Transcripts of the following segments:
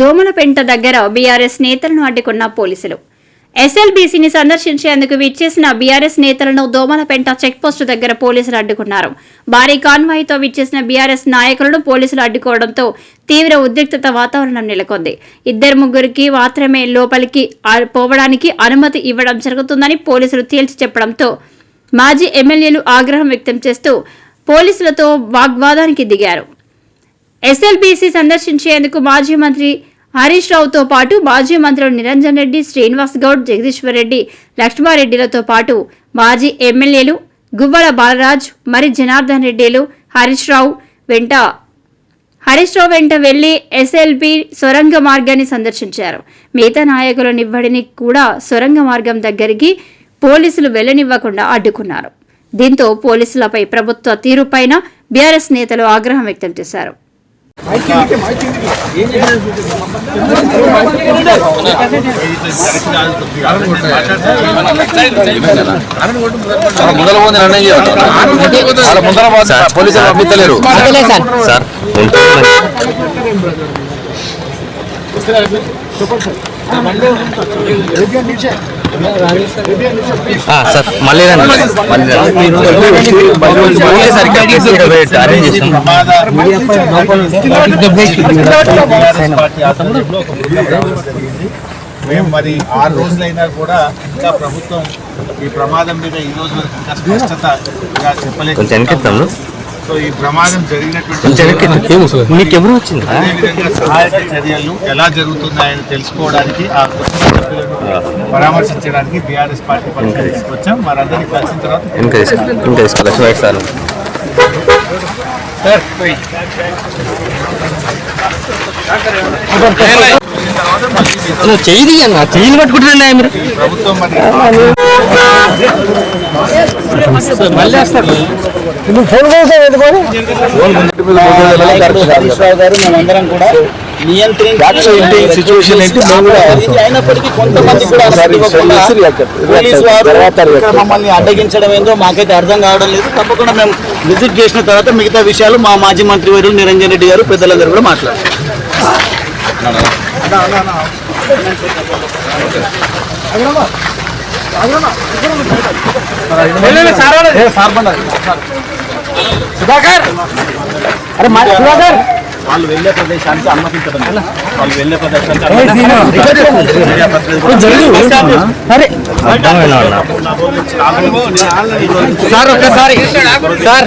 దోమలపెంట దగ్గర బీఆర్ఎస్ నేతలను అడ్డుకున్న పోలీసులు. ఎస్ఎల్బీసీని సందర్శించేందుకు విచ్చేసిన బీఆర్ఎస్ నేతలను దోమలపెంట చెక్పోస్టు దగ్గర పోలీసులు అడ్డుకున్నారు. భారీ కాన్వాయ్తో విచ్చేసిన బీఆర్ఎస్ నాయకులను పోలీసులు అడ్డుకోవడంతో తీవ్ర ఉద్రిక్తత వాతావరణం నెలకొంది. ఇద్దరు ముగ్గురికి మాత్రమే లోపలికి పోవడానికి అనుమతి ఇవ్వడం జరుగుతుందని పోలీసులు తేల్చి చెప్పడంతో మాజీ ఎమ్మెల్యేలు ఆగ్రహం వ్యక్తం చేస్తూ పోలీసులతో వాగ్వాదానికి దిగారు. ఎస్ఎల్బీసీ సందర్శించేందుకు మాజీ మంత్రి హరీష్ రావుతో పాటు మాజీ మంత్రులు నిరంజన్ రెడ్డి శ్రీనివాస్ గౌడ్ జగదీశ్వర్ రెడ్డి లక్ష్మారెడ్డిలతో పాటు మాజీ ఎమ్మెల్యేలు గువ్వల బాలరాజ్ మరి జనార్దన్ రెడ్డిలు హరీష్ రావు వెంట. హరీష్ రావు వెంట వెళ్ళి ఎస్ఎల్పి సొరంగ మార్గాన్ని సందర్శించారు. మిగతా నాయకుల నివ్వడిని కూడా సొరంగ మార్గం దగ్గరికి పోలీసులు వెళ్ళనివ్వకుండా అడ్డుకున్నారు. దీంతో పోలీసులపై ప్రభుత్వ తీరుపైన బీఆర్ఎస్ నేతలు ఆగ్రహం వ్యక్తం చేశారు. ముందర పోంది నిర్ణయం చేయాలి? వాళ్ళ ముందర పోంది పోలీసులు పంపించలేరు సార్ సార్ మళ్ళీ రండి. మళ్ళీ సరిగ్గా అరేంజ్ చేసాం. మేము మరి ఆరు రోజులైనా కూడా ఇంకా ప్రభుత్వం ఈ ప్రమాదం మీద ఈ రోజు వరకు ఇంకా స్పష్టతగా చెప్పలేదు. కొంచెం వెనకెత్తాము. సో ఈ ప్రమాదం జరిగినటువంటి కొంచెం వెనకెత్తాం. మీకు ఎవరు వచ్చింది అదేవిధంగా సహాయక చర్యలు ఎలా జరుగుతున్నాయని తెలుసుకోవడానికి ఆ కుటుంబ సభ్యులను పరామర్శించడానికి బీఆర్ఎస్ పార్టీ పక్షాన్ని తీసుకొచ్చాం. వారందరినీ కలిసిన తర్వాత ఇంకా తీసుకో ఇంకా తీసుకో లక్ష్మీ సార్ నువ్వు చెయ్యి అన్న చెయ్యిని పట్టుకుంటున్నా మీరు? ప్రభుత్వం మరి హరీష్ రావు గారు మేమందరం కూడా నియంత్రించి ఇది అయినప్పటికీ కొంతమంది కూడా వారు మమ్మల్ని అడ్డగించడం ఏందో మాకైతే అర్థం కావడం లేదు. తప్పకుండా మేము విజిట్ చేసిన తర్వాత మిగతా విషయాలు మా మాజీ మంత్రి వర్యులు నిరంజన్ రెడ్డి గారు పెద్దలందరూ కూడా మాట్లాడారు. వాళ్ళు వెళ్ళే ప్రదేశానికి అనుమతించడం లేదు. వాళ్ళు వెళ్ళే ప్రదేశానికి సార్ ఒక్కసారి. సార్.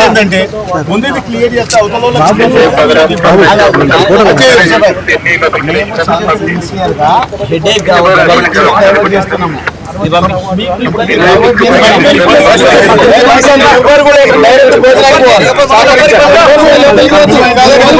ఏంటంటే ముందు ఇది క్లియర్ చేస్తే అవతల హెడేక్ కావాలి చేస్తున్నాము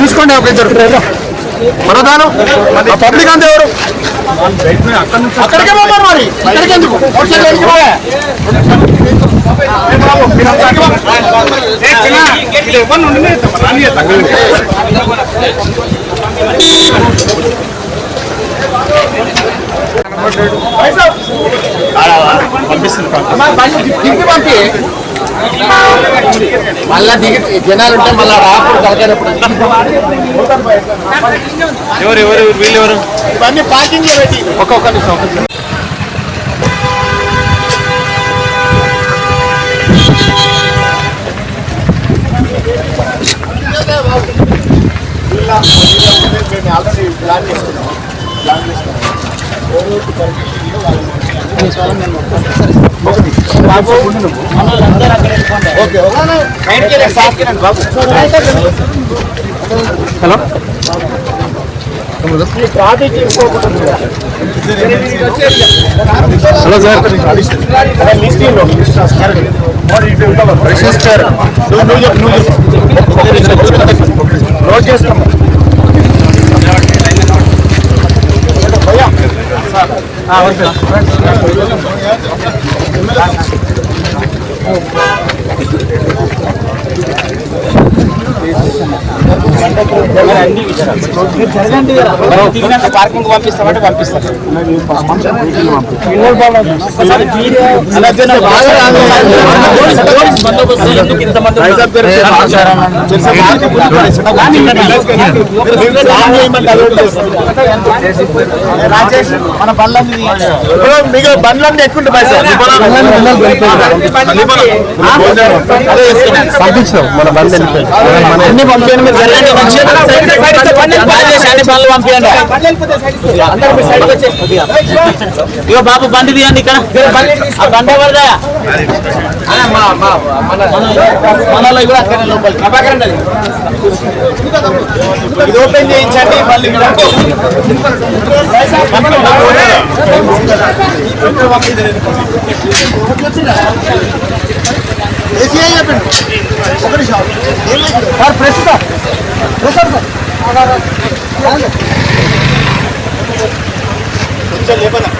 చూసుకోండి ఒక ఇద్దరు. మనదాను పబ్లిక్ అంతా ఎవరు? అక్కడికే పోతారు మరి. ఇక్కడికి ఎందుకు? మోటార్ సైకిల్ మళ్ళా దిగి జనాలు ఉంటే మళ్ళా రాప్పుడు కలగనప్పుడు ఎవరు ఎవరు వీళ్ళు ఎవరు? ఇవన్నీ పార్కింగ్ ఒక్కొక్క నిమిషం ఒక్కొక్క నిమిషం. మనోళ్ళందరూ అక్కడ వెళ్ళిపోండి. ఓకే బయటికి వెళ్ళి సాఫ్ట్కి రండి బాబు హలో? సార్. రిజిస్టర్ నువ్వు నువ్వు చెప్పు. నోట్ దిగినాక పార్కింగ్ పంపిస్తామంటే పంపిస్తారు పోలీస్ మన బళ్ళని మీకు బండ్లన్నీ ఎక్కుంటే పంపించాం మన బండి అన్ని పంపించండి ఇగో బాబు బండి తీయండి ఇక్కడ బండి ఎవరిదా మనలో కూడా అక్కడ లోపలికి ఇది ఓపెన్ చేయించండి మళ్ళీ ఏసీఐ చెప్పండి ఒక నిమిషం sir press sir press sir కొంచెం లేపనా